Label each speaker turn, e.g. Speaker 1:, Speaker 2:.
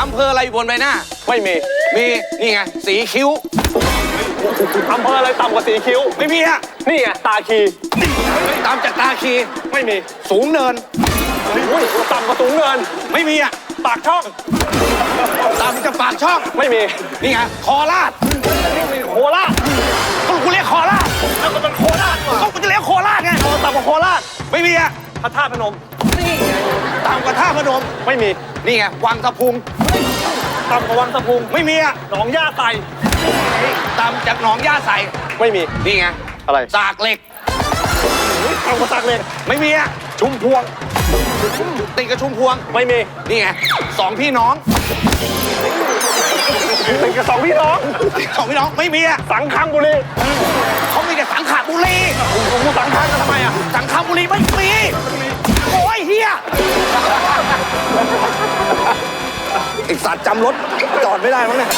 Speaker 1: อำเภออะไรอยู่บนใบหน้า
Speaker 2: ไม่มี
Speaker 1: มีนี่ไงสีคิ้ว
Speaker 2: อำเภออะไรต่ำกว่าสีคิ้ว
Speaker 1: ไม่มีอะ
Speaker 2: นี่ไงตาคี
Speaker 1: ตามจากตาคี
Speaker 2: ไม่มี
Speaker 1: สูงเนิน
Speaker 2: อุ้ยต่ำกว่าสูงเนิน
Speaker 1: ไม่มีอะ
Speaker 2: ปากช่อง
Speaker 1: ตามจากปากช่อง
Speaker 2: ไม่มี
Speaker 1: นี่ไงคอลาด
Speaker 2: โคราช
Speaker 1: ก็กูเรียกคอลาด
Speaker 2: แล้วก็เป็นโคราชว่ะ
Speaker 1: ก็กูจะเรียกโคลาดไง
Speaker 2: โอ้ต่ำกว่าโคราช
Speaker 1: ไม่มีอะ
Speaker 2: พระธาตุพนม
Speaker 1: ตามกระท่าพนม
Speaker 2: ไม่มี
Speaker 1: นี่ไง วังสะพุง
Speaker 2: ต่ำกว่าวังสะพุง
Speaker 1: ไม่มีอะ
Speaker 2: หนองย่าไต
Speaker 1: ตามจากหนองย่าใส
Speaker 2: ไม่มี
Speaker 1: นี่ไง
Speaker 2: อะไร
Speaker 1: สากเหล็ก
Speaker 2: ต่ำกว่าสักเลย
Speaker 1: ไม่มีอะ
Speaker 2: ชุมพวง
Speaker 1: ติดกระชุมพวง
Speaker 2: ไม่มี
Speaker 1: นี่ไง สองพี่น้อง
Speaker 2: เป็นกับสองพี่น้อง
Speaker 1: สองพี่น้อง ไม่มีอะ
Speaker 2: สังคังบุรี
Speaker 1: เขามีแต่สังขบุรี
Speaker 2: กูสังคังกันทำไมอะ
Speaker 1: สังขบุรีไม่มีโอ้ยเฮี ยไอสัตว์จำรถจอดไม่ได้มั้งเนี่ย